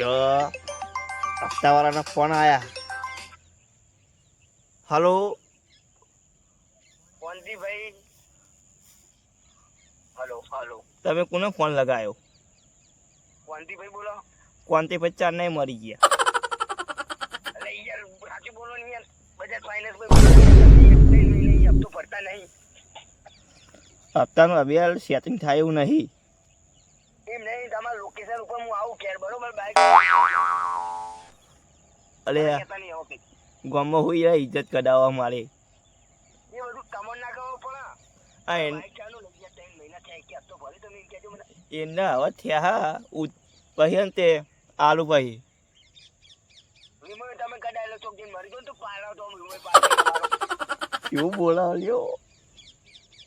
લ્યો હપ્તાવાળાના ફોન આયા. હલો? Kontibhai hello hello. તમે કોને ફોન લગાવ્યો કોંતીભાઈ બોલો. કોનથી ચાર નહીં મરી ગયા. અરે યાર સાચું બોલો ને યાર. બજાજ ફાઇનાન્સ ભાઈ હપ્તો ભરતા નહીં હપ્તાનું અભિયાન સેટિંગ થાય એવું નહીં એમ નહીં તમારા લોકેશન ઉપર હું આવું ઘેર બરોબર બાઈક કંઈક. ગામમાં હોય યાર ઇજ્જત કડાવવા મારે. એ બધું તમને ના પડે આ. એન હવે થયા હા પછી તે આલુ પછી તમે કઢાયેલો ચોક જઈને મરી ગયો તો પાડો તો એવું બોલાવ્યો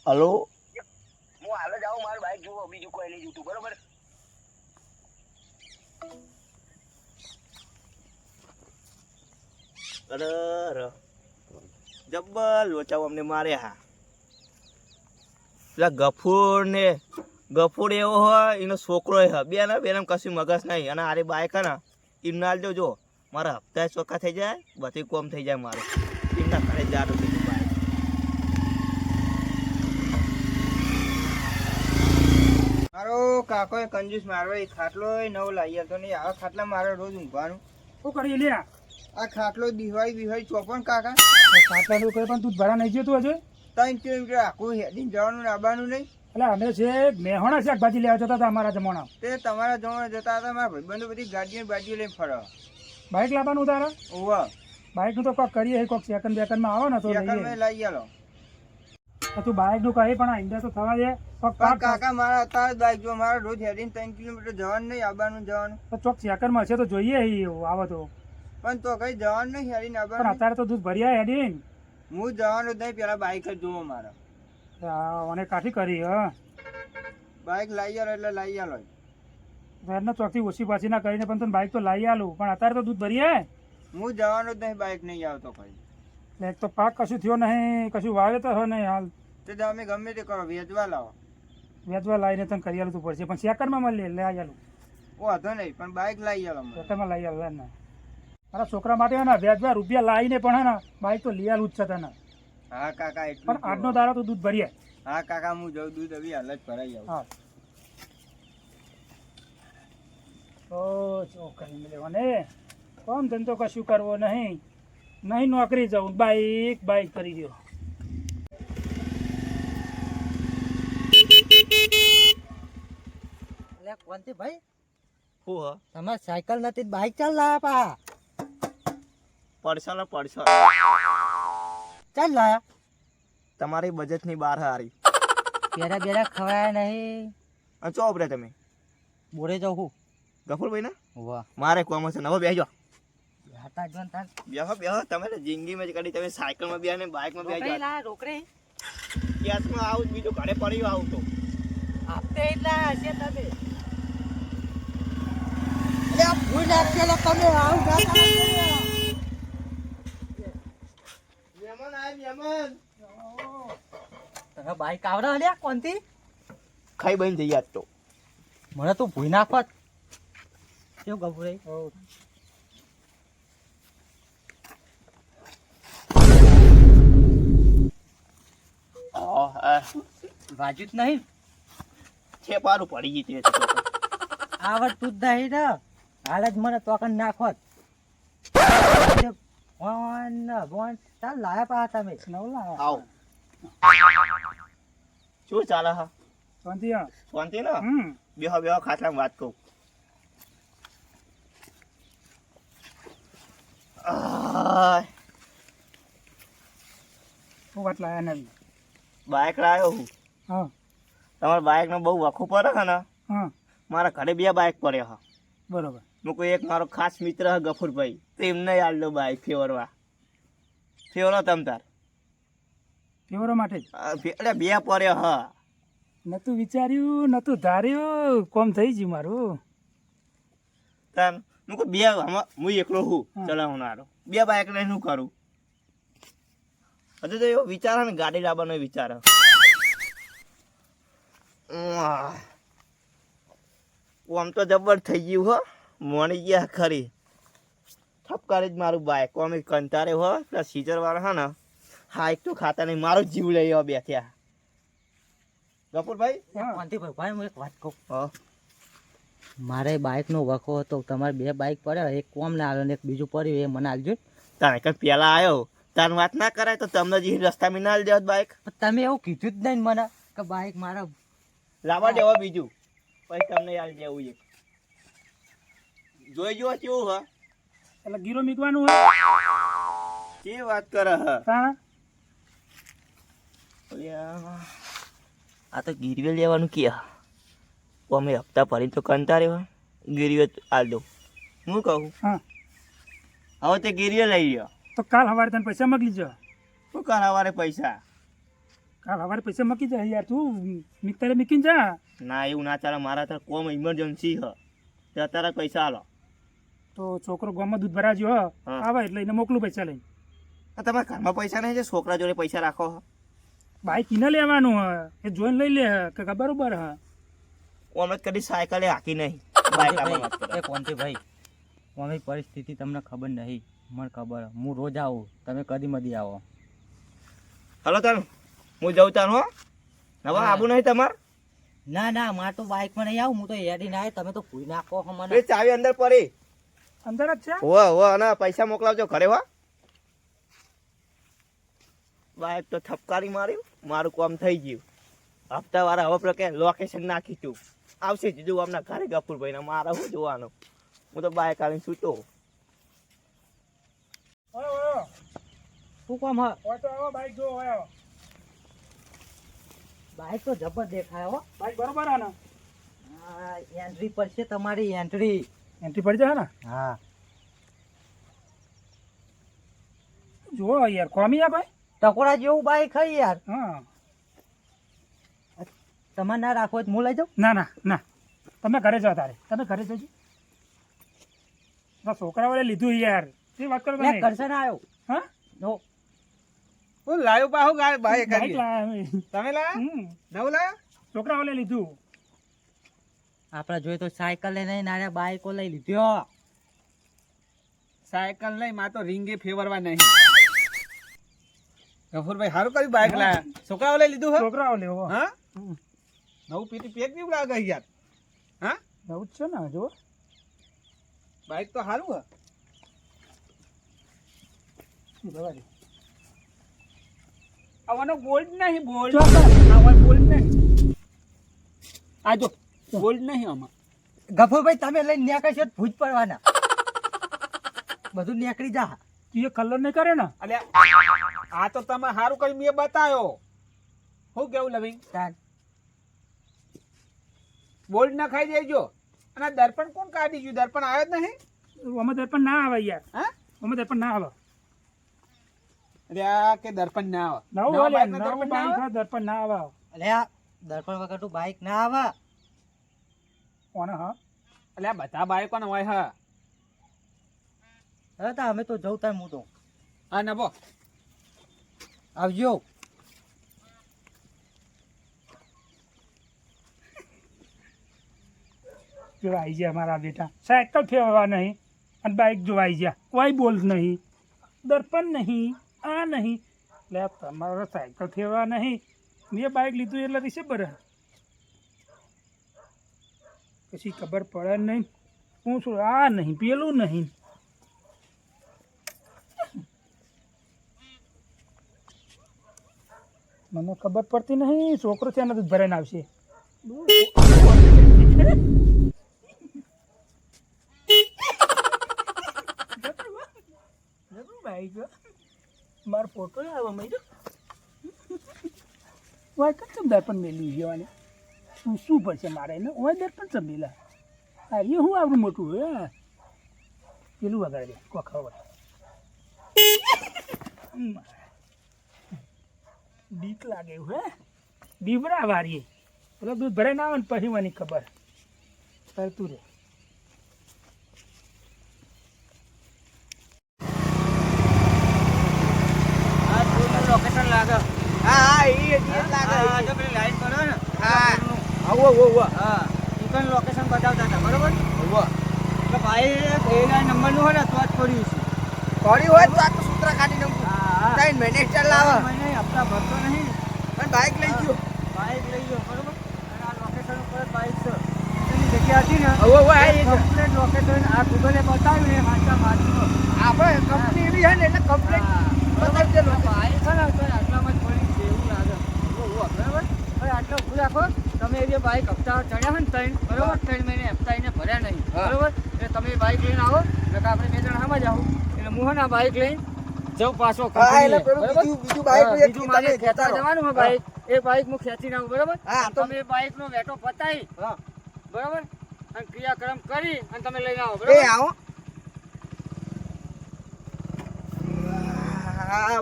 હલો? હું હાલ જાઉં મારું બાઈક જુઓ બીજું કોઈ નહીં જોતું બરોબર? અરે જબ્બર અમને મારે હા. પેલા ગફૂર ને, ગફૂર એવો હોય, એનો છોકરો હ. બે ને બે કશું મગજ નહીં. અને આરે બાઈક ને જો જો, મારા હપ્તા ચોખ્ખા થઈ જાય, બધી કોમ થઈ જાય મારે. એમના ઘરે જાડું બીજું બાઈક મારો કાકો એ કંજૂસ મારો એ ખાટલો એ નવો લાવી હતો નહીં આ ખાટલા મારે રોજ ઊંઘવાનું. શું કરી લે આ ખાટલો દિવાળી બિવાળી ચોપન કાકા. ખાટલા તો કઈ પણ તું ભરા નહીં જતું હજુ. ત્રણ કિલોમીટર આખું હેડીને જવાનું આવવાનું નહીં. એટલે અમે છે મેહોણા શાકભાજી લેવા જતા હતા અમારા જમાના તે તમારા જમવા જતા હતા મારા ભાઈબંધો બધી ગાડીઓ બાજીઓ લઈને ફરો બાઇક લાવવાનું તારા? ઓવા બાઇકનું તો કોક કરીએ કોક સેકન્ડ બેકન્ડમાં આવે ને તો લઈએ. લઈ આલો. તો બાઇકનું કહે પણ આઈંદા તો થવા દે. કોક મારા અત્યારે જ બાઈક જો મારે રોજ હેડીન ત્રણ કિલોમીટર જવાનું નહીં આવવાનું જવાનું. તો ચોક ચેકરમાં છે તો જોઈએ આવે તો. પણ તો કઈ જવાનું નહીં હેડીને પણ આવવાનું અત્યારે તો દૂધ ભર્યા હેડીન હું જવાનું જ નહીં પેલા બાઇક જ જોવો મારે. મને કાઠી કરી હ. બાઈક લઈ આલો એટલે લઈ આલો. ઘરને ચોકથી ઓછી પાછી ના કરીને પણ તને બાઇક તો લાવી આલું. પણ અત્યારે તો દૂધ ભરીએ? હું જવાનું જ નહીં બાઈક નહીં આવતો કઈ. એટલે એક તો પાક કશું થયો નહીં કશું વાવેતર હોય નહીં હાલ. તો તમે ગમે તે કરો વેચવા લાવો. વેચવા લાવીને તમે કરી આલું પડશે. પણ સેકન્ડમાં મળી લે આવી ઓ વાંધો નહીં પણ બાઇક લઈ આવ્યો મને. સેકન્ડમાં લઈ આલું ને. મારા છોકરા માટે ને વ્યાજમાં રૂપિયા લાવીને પણ હે ને બાઈક તો લઈ આલું જ છે તને. હા કાકા એટલું પણ આજનો દાડો તો દૂધ ભરીએ. હા કાકા હું જઉં દૂધ હવે હાલ જ ભરાઈ આવું. હા. તો છોકરી લેવાને કોમ ધંધો કશું કરવો નહીં. નહીં નોકરી જવું બાઈક બાઈક કરી દો કોનથી ભાઈ? હું હ? તમારે સાયકલ નથી બાઈક ચાલ લાયા પા. પડશો ને પડશો ચાલ લાયા. તમારી બજેટની બહાર હારી. બેરા બેરા ખવાયા નહીં. અને ચો તમે? બોરે જાઉં હું. ગફુરભાઈ ને? વાહ. મારે કોમ છે નવો બેસજો હતા જોન તાર. બેહો બેહો તમે તો જિંદગીમાં જ કરી તમે સાયકલમાં બેહો ને બાઇકમાં બેસજો લાયા રોકડે. કેસમાં આવું બીજો બીજું ઘરે પડ્યું આવું તો. આપતે એટલા હશે તમે. અરે આ ભૂલ આપેલો તમે આવું ના તને આવડે હલ્યા કોનથી ખાઈ બની જઈ યાદ તો. મને તું ભૂઈ નાખત કેવું ગભરે વાજુ જ નહીં. છે પારું પડી ગઈ તે તો. આવડતું જ નહીં ને. હાલ જ મને તોકન નાખોત ભગવાન ભગવાન. ચાલ લાયા પા તમે. નવલા આવો. શું ચાલે હા? શાંતિ હા. શાંતિ ને? હમ. બેહો બેહો ખાટલામાં વાત કહું શું વાત લાયા નવી બાઇક લાવ્યો હું. હા. તમારા બાઇકનો બહુ વખો પડે છે ને હા. મારા ઘરે બે બાઇક પડ્યા હા બરોબર. હું કોઈ એક મારો ખાસ મિત્ર છે ગફુરભાઈ તો એમને યાદ લો બાઇક ફેવરવા ફેવરો તમ તાર. ફેવરો માટે એટલે બે- પડ્યો હા. નતું વિચાર્યું નતું ધાર્યું કોમ થઈ ગયું મારું. તાર હું કહું બે હું એકલો હું ચલાવનારો. બે બાઇક લઈને શું કરું? હજુ તો એવો વિચાર ને ગાડી લાવવાનો વિચાર. આમ તો જબર થઈ ગયું હો મોની ગયા ખરી. ઠપકારી જ મારું બાઈક. અમે કંટારે હો પેલા સીઝર વાળા હા ને હા એક તો ખાતા નહીં મારો જીવ લઈ આવ્યો બેઠ્યા. ત્યાં હા. શાંતિભાઈ ભાઈ હું એક વાત કહું. મારે બાઇકનો વખો હતો તમારે બે બાઇક પડ્યા એક કોમ ના આવ્યો ને એક બીજું પડ્યું એ મને આલજો. તારે કઈ પેલા આવ્યો તાર વાત ના કરાય તો તમને જે રસ્તા માં ના દેવત બાઈક તમે એવું કીધું જ નહીં મને કે બાઈક મારા લાવવા દેવા બીજું. પછી તમને યાર જેવું એક. જોઈ જુઓ કેવું હા? એટલે ગીરો મીકવાનું હોય કે વાત કરે હ? આ તો ગીરવે લેવાનું કે અમે હપ્તા ભરી તો કંટાળે હોય ગીરવે આલ દો. હું કહું? હા. હવે તે ગીરવે લઈ લ્યો. તો કાલ સવારે તને પૈસા મોકલી જો. શું કાલ સવારે પૈસા? કાલ સવારે પૈસા મૂકી જા. યાર તું મિક્તરે મૂકીને જા. ના એવું ના ચાલે. મારા તો કોમ ઇમરજન્સી હ. તે અત્યારે પૈસા આલો. તો છોકરો ગામમાં દૂધ ભરા જો હા. આવે એટલે એને મોકલું પૈસા લઈને. આ તમારા ઘરમાં પૈસા નહીં છે? છોકરા જોડે પૈસા રાખો હો. બાઈક કિને લેવાનું હ? એ જોઈને લઈ લે હ. કે બરોબર હ? અમે કદી સાયકલે હાકી નહીં. બાઈક આમાં વાત ભાઈ એ કોંતીભાઈ પરિસ્થિતિ તમને ખબર નહીં. મને ખબર. હું રોજ આવું. તમે કદી મદી આવો. હલો તાર હું જઉં તાર હો. આવું નહીં તમાર? ના ના મારે તો બાઇકમાં નહીં આવું. હું તો હેડીને ના તમે તો ભૂઈ નાખો મને. એ ચાવી અંદર પડી. અંદર જ છે? હો હો અને પૈસા મોકલાવજો ઘરે હો. બાઈક તો થપકારી માર્યું મારું કામ થઈ ગયું. હપ્તા વાળા હવે પ્રકે કે લોકેશન નાખી તું. આવશે જીજુ આમના ઘરે ગફુરભાઈ ને મારે હું જોવાનું. હું તો બાઈક આવીને સૂતો. શું કામ હ? આવો બાઈક જો આવો. બાઇક તો જબર દેખાય હો. બાઈક બરોબર હે એન્ટ્રી પડશે તમારી એન્ટ્રી એન્ટ્રી પડી જાય ને? હા. જો યાર કોમી આ ભાઈ. ટકોરા જેવું બાઈક હઈ યાર. હા. તમારે ના રાખો તો હું લઈ જાઉં? ના ના ના. તમે ઘરે જાઓ તારે. તમે ઘરે જજો. છોકરાઓએ લીધું યાર. તે વાત કરો મેં તમે કરશે ના આવ્યો. હા? નો ઓ લાયો પાહુ ગાય ભાઈ કરી. તમે લાયા? નવ લાયા? છોકરાઓએ લીધું. આપણે જોઈએ તો સાયકલ લઈને નારે બાઈકો લઈ લીધો. સાયકલ નહીં માં તો રીંગે ફેવરવા નહીં. ગફુરભાઈ સારું કર્યું બાઈક લાયા. છોકરાઓ લઈ લીધું છોકરાઓ લેવો. હા. નવું પીટી પેક જેવું લાગે યાર. હા? નવું જ છે ને જો બાઈક તો સારું હે. આવવાનો ગોલ્ડ નહીં ગોલ્ડ ચોક્કસ. આવા ગોલ્ડ નહીં. આ જો ગોલ્ડ નહીં આમાં. ગફોભાઈ તમે લઈને નીકળશો છો ભૂજ પડવાના. બધું નીકળી જા. તું એ કલર નહીં કરે ને? અલે આ તો તમે સારું કર્યું મેં બતાવ્યો શું કેવું લવિંગ? ટાઈમ ગોલ્ડ ના ખાઈ દેજો. અને દર્પણ કોણ કાઢી ગયું? દર્પણ આવ્યો જ નહીં? અમે દર્પણ ના આવે યાર. હા? અમે દર્પણ ના આવે. અલ્યા કે દર્પણ ના આવે. નવું નવા નવું દર્પણ ના બાઈક આવે? દર્પણ ના આવે. અલ્યા દર્પણ વગર તું બાઇક ના આવે. કોને હા? અલ્યા બધા બાઈકો ને હોય હા. હવે તો અમે તો જવું તાર હું તો હા નભો આવજો. જોવાઈ આવી ગયા મારા બેટા. સાયકલ ફેરવા નહીં અને બાઇક જોવાઈ આવી ગયા. કોઈ બોલ નહીં. દર્પણ નહીં. આ નહીં. એટલે તમારો સાયકલ થવા નહીં. મેં બાઇક લીધું એટલે રીસે બર. પછી ખબર પડે નહીં. હું શું આ નહીં પેલું નહીં. મને ખબર પડતી નહીં છોકરો છે દૂધ ભરાઈને આવશે. મારો ફોટો આવ્યો મય વાય કચ્છ દર્પણ મેલી જવાને શું શું પડશે મારે એને? ઓય દર્પણ ચમેલા હા, એ હું આવડું મોટું, હે? પેલું વગાડે કોખા વગાડે બીક લાગે એવું, હે? બીબરા વારીએ પેલો દૂધ ભરાઈ ના આવે ને પછી મને ખબર. તરતું રે લોકેશન લાગે. હા હા એ જ લાગે જો પેલી લાઈન કરો ને. હા. આવો આવો આવો હા ઈકન લોકેશન બતાવતા હતા બરોબર? આવો ભાઈ એના નંબરનું હોય ને તો જ છોડ્યું છે થોડી હોય તો આ સૂત્ર કાઢી નાખું. હા ત્રણ મહિને લાવે. મહિને હપ્તા ભરતો નહીં. પણ બાઇક લઈ ગયો. બાઈક લઈ ગયો બરોબર? અને આ લોકેશન ઉપર જ બાઈક છે. જગ્યા હતી ને હવે હવે આ. કમ્પ્લેટ લોકેશન આ ગૂગલે બતાવ્યું ને આપણે કંપની એવી છે ને એટલે કમ્પ્લેટ બતાવી દેલો. બાઈક છે ને તો આટલામાં જ પડી છે એવું લાગે ઊભો, ઊભો, બરાબર હવે આટલો રાખો તમે એ બાઇક હપ્તા ચડ્યા ને ત્રણ બરોબર? ત્રણ મહિને હપ્તા એને ભર્યા નહીં બરોબર? એટલે તમે બાઇક લઈને આવો એટલે આપણે બે જણા આમાં જાવ એટલે મોહન આ બાઇક લઈને જાઉં પાછો? બીજું બાઇક બીજું મારે ખેંચતા જવાનું હોય બાઈક એ બાઈક હું ખેંચી નાખું બરોબર? તો- તમે બાઇક નો વેટો પતાવી બરોબર બરાબર? અને ક્રિયાક્રમ કરી અને તમે લઈને આવો બરોબર? આવો.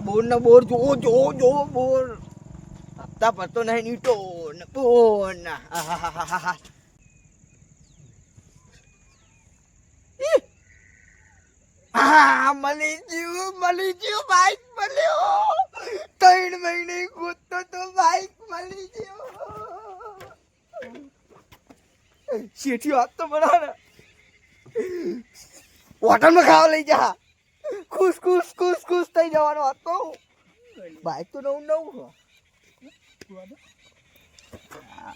બોર ને બોર જો જો જો બોર. હપ્તા પડતો નહીં ને બોર ના આહાહાહાહા. ઈ. આ મળી ગયું મળી ગયું, બાઈક મળ્યો. ત્રણ મહિને ગોતતો તો બાઈક મળી ગયો. શેઠી વાત તો બરાબર હોટલમાં ખાવા લઈ જા. ખુશ ખુશ ખુશ ખુશ થઈ જવાનો હતો. બાઈક તો નવું નવું હો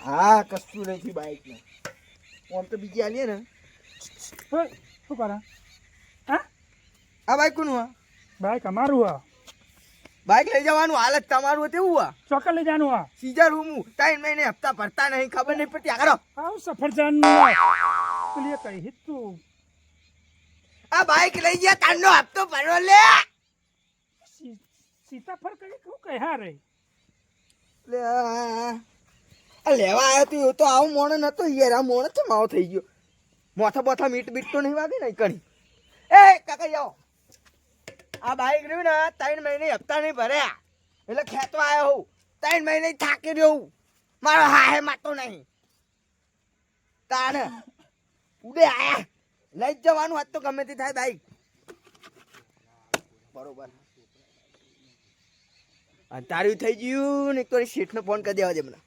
હા કશું નહીં આમ તો બીજી આલીએ ને. શું કરે? હા? આ બાઈક કોનું હા બાઈક અમારું આ. બાઈક લઈ જવાનું હાલત તમારું તેવું આ. ચોક્કસ લઈ જાનું આ. સીઝર હું ટાઈમ મહિને હપ્તા ભરતા નહીં ખબર નહીં પડતી. આગળ આવ સફરજન પેલી કઈ હિતું આ બાઈક લઈ ગયા તારનો હપ્તો ભરવો લે. સીતાફળ કઈ કહે? હા રે. લેવા આવ્યો તું, તો આવું મોણ નતો યાર, આ મોણ છે માવો થઈ ગયો. મોથા બોથા મીટ બીટ તો નહીં વાગે ને કણી. એ, કાકા, જાઓ. આ બાઈક રહ્યું ને ત્રણ મહિને હપ્તા નહીં ભર્યા. એટલે ખેંચવા આવ્યો હું. ત્રણ મહિને થાકી રહ્યો હું. મારો હાહે માતો નહીં. તાને ઉડે આયા. લઈ જવાનું હોત ગમે તે થાય બાઈક. બરોબર. અને તારું થઈ ગયું ને એક તો શેઠનો ફોન કરી દેવા દે મને.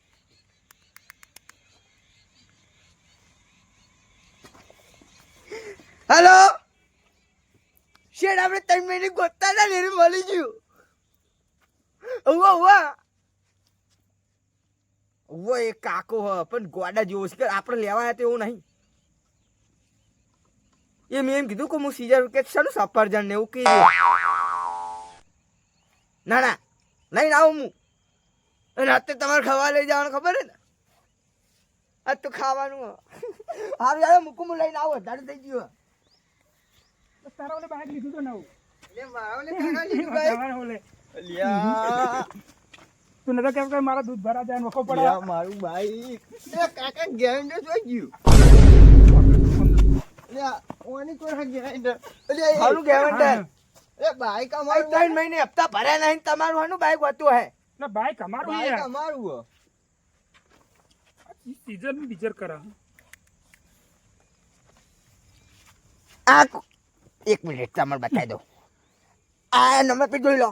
હેલો શેઠ, આપણે ત્રણ મહિને ગોતતા હતા ને મળી ગયું. ઉવા ઉવા. ઉવા, એ કાકો હ, પણ ગોડા જેવો છે. આપણે લેવા આવ્યા તેવું નહીં. એ મેં એમ કીધું કે હું સીઝર કે શાનું સફરજન ને એવું કીધું ના ના. લઈને આવું હું રાતે તમારે ખાવા લઈ જવાનું ખબર હે ને? આજ તો ખાવાનું. હારું યાર મૂકું હું લઈને આવો વધારે થઈ ગયું તારા ઓલે બાઈક લીધું તો નવું. નતો કેમ કે મારા દૂધ ભરા જાય વખો પડે મારું બાઈક કાકા ગેરંટર જોઈ ગયું. ઓની ગેરંટર? હારું ગેરંટર. એ બાઈક અમારું ત્રણ મહિને હપ્તા ભર્યા નહીં તમારું હાનું બાઈક હતું હે? ના બાઈક અમારું બાઈક અમારું હે. સીઝર ને બીજર કરા. આ એક મિનિટ તમારે બતાવી દો આ નંબર પર જોઈ લો.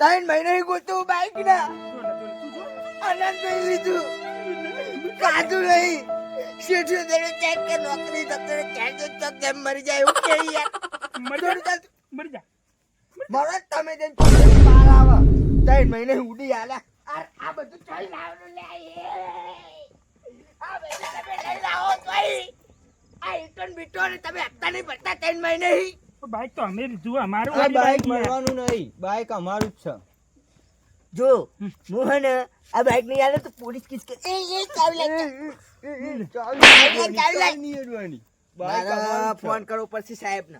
ત્રણ મહિને ગોતું બાઈક ના. આનંદ નહીં લીધું. કાધું નહીં શેઠ ચેક કે નોકરી તક ક્યાં તો તો કેમ મરી જાય એવું કે યાર. મરી થોડું જા ચાલ. મરી જા. મારો તમે જેમ ચોકલેટ પાર ત્રણ મહિને ઉડી આલે. આ આ બધું ચાલી લાવવાનું લે આ બધું તમે લઈ લાવો તોય આ ઇટન બીટો ને તમે હપ્તા નહીં ભરતા ત્રણ મહિને હી બાઈક તો અમે લીધું અમારું આ બાઈક બાઈક મળવાનું નહીં. બાઈક અમારું જ છે. જો મોહન આ બાઈક નહીં આવે તો પોલીસ કિસ કે એ એ ચાવી લે મારા ફોન કરો પછી સાહેબ ને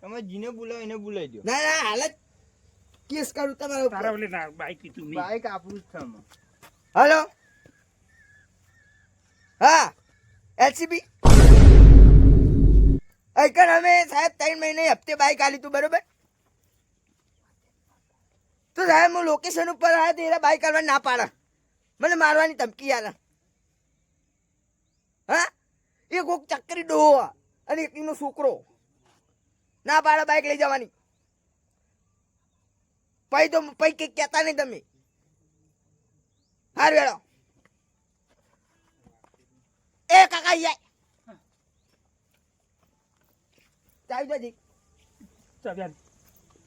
તમે જીને બોલાવો એને બોલાવી દો. ના ના હાલત કેસ કરું તમારા તારા ઓલે ના બાઈક કીધું મેં બાઈક આપણું જ છે આમાં. હેલો? હા એલસીબી. અઈકન અમે સાહેબ ત્રણ મહિને હપ્તે બાઈક આલી તું બરોબર? તો સાહેબ હું લોકેશન ઉપર આવ્યા તો એરા બાઈક આલવા ના પાડે. મને મારવાની ધમકી આલા. હા? એ કોક ચક્કરી ડોહો અને એકનો છોકરો. ના પાડે બાઈક લઈ જવાની. પૈ તો પૈ કઈ કહેતા નહીં તમે. હાર વેળો એ કાકા યાય ચાવી દેજી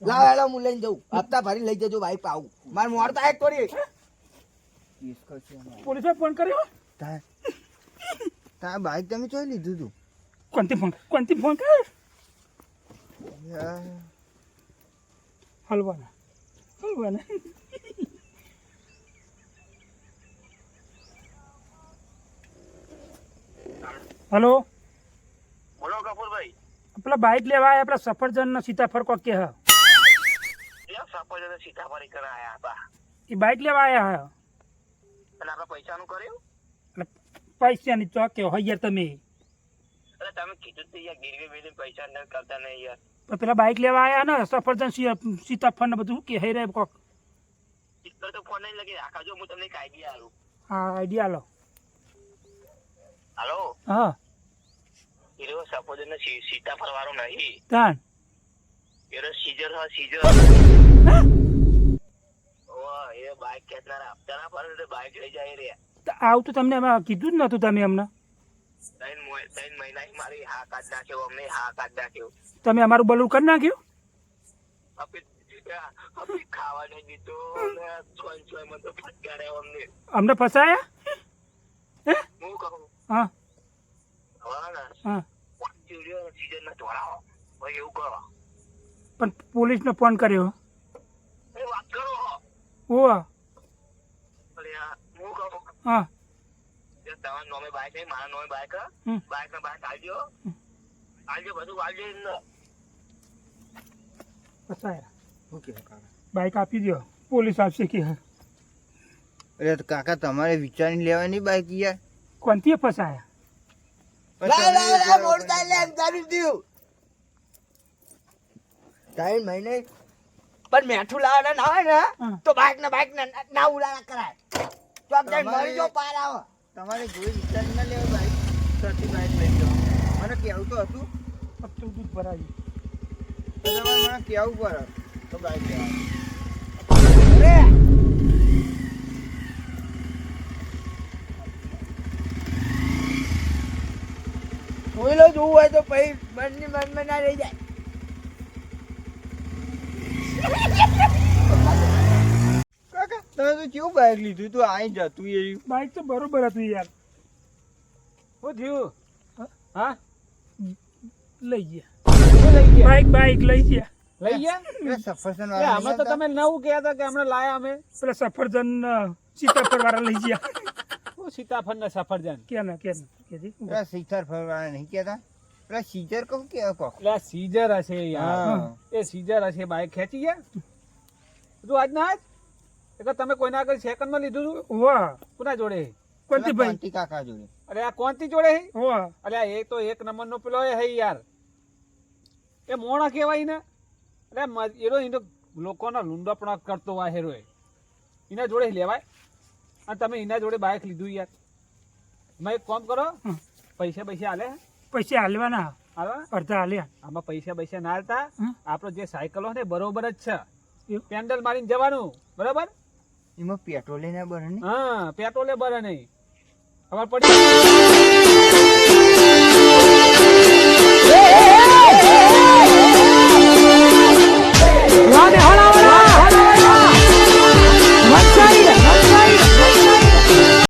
લાવ હેલો હું લઈને જઉં. હપ્તા ભરી લઈ જજો ભાઈ પાવું મારે મોડ એક તોડી પોલીસે ફોન કર્યો? તા તા બાઈક તમે જોઈ લીધું તું? કોણથી ફોન કોણથી ફોન કર્યો? હલવાના. હલવાના. હલો? બોલો કપૂરભાઈ. પેલા બાઇક લેવા આવ્યા પેલા સફરજન સીતાફળ કોક કે હ? સફરજન સીતાફળ કરવા આયા હતા? એ બાઇક લેવા આવ્યા હા. એટલે આપણે પૈસાનું કર્યું? એટલે પૈસાની ચોક કે હોય યાર તમે. અરે તમે કીધું તો યાર ગીરવી બીરવી પૈસા ન કરતા નહીં યાર. પણ પેલા બાઇક લેવા આવ્યા ને સફરજન સીતાફળ ને બધું કે હઈ રે કોક? તો ફોન નહીં લગી રાખા જો હું તમને એક આઈડિયા આલું હા આઈડિયા લો. હાલો હા. એરો સફરજન ને સીતાફળ વાળો નહીં તાન. એરો સીઝર હા સીઝર. ઓહ એ બાઈક ખેંચનારા. હપ્તા ના લઈ જાય રે. આવું તો તમને કીધું જ નતું તમે અમને. તમે અમારું બલું કરી નાખ્યું? અમને ફસાયા? હું? કહું? હા. ને. હા. સીઝન ના પણ ફોન કર્યો. હો. ઓ અરે આ હું કહું હા કે તમારા નોમે બાઈક નહીં મારા નોમે બાઈક બાઈક ને બાઈક આલજો આલજો બધું આલજો એમને ફસાયા ઓકે કાકા? આપી દો પોલીસ આપશે કે અરે કાકા તમારે વિચારી લેવાની બાઈક યાર? કોનથી ફસાયા? મહિને? પણ મેઠું લાવવાના ના હોય ને તો બાઈક ને બાઈક ને ના ઉડાડા કરાય. ચોક જઈને મરી જો પાર આવો તમારે જોઈ વિચારી ના લેવા બાઈક સરથી બાઈક લઈ જાઓ મને કહેવું તો હતું પત્તું દૂધ ભરાયું તમારે મને કહેવું પડે, તો બાઈક લેવા. અરે! જોવું હોય તો પછી મનની મનમાં ના રહી જાય. તમે તો કેવું બાઈક લીધું? તું આઈ જતું એ બાઇક તો બરોબર હતું યાર. શું થયું? હા? લઈ ગયા. લઈ ગયા? બાઇક બાઇક લઈ ગયા. લઈ ગયા? સફરજન વાળા અમે તો તમે નવું કહેતા હતા કે હમણાં લાયા અમે. પેલા સફરજન સીતાફળ વાળા લઈ ગયા. સીતાફળ ને સફરજન? નહીં સીઝર કહું કે સીઝર હશે યાર. એ સીઝર હશે બાઈક ખેંચી ગયા? તું આજ ના આજ? એટલે તમે કોઈના આગળ સેકન્ડમાં લીધું હતું વાહ. કોના જોડે? કોંતી ભાઈ? કાંતિ કાકા જોડે? અરે આ કોંતી જોડે હે? વાહ. અરે આ એ તો એક નંબર નો પેલો હે યાર. એ મોણા કહેવાય ને અરે એનો એનો લોકોના લૂંડપણા કરતો હોય હેરો એના જોડે લેવાય. અને તમે એના જોડે બાઇક લીધું યાર. મેં એક કામ કરો. પૈસા પૈસા હાલે પૈસા હાલવાના અડધા હાલ્યા આમાં પૈસા પૈસા ના હાલતા. આપણો જે સાયકલો ને બરોબર જ છે? પેન્ડલ મારીને જવાનું. બરાબર? એમાં પેટ્રોલે ના બરે નહીં હા પેટ્રોલે બરે નહીં ખબર પડી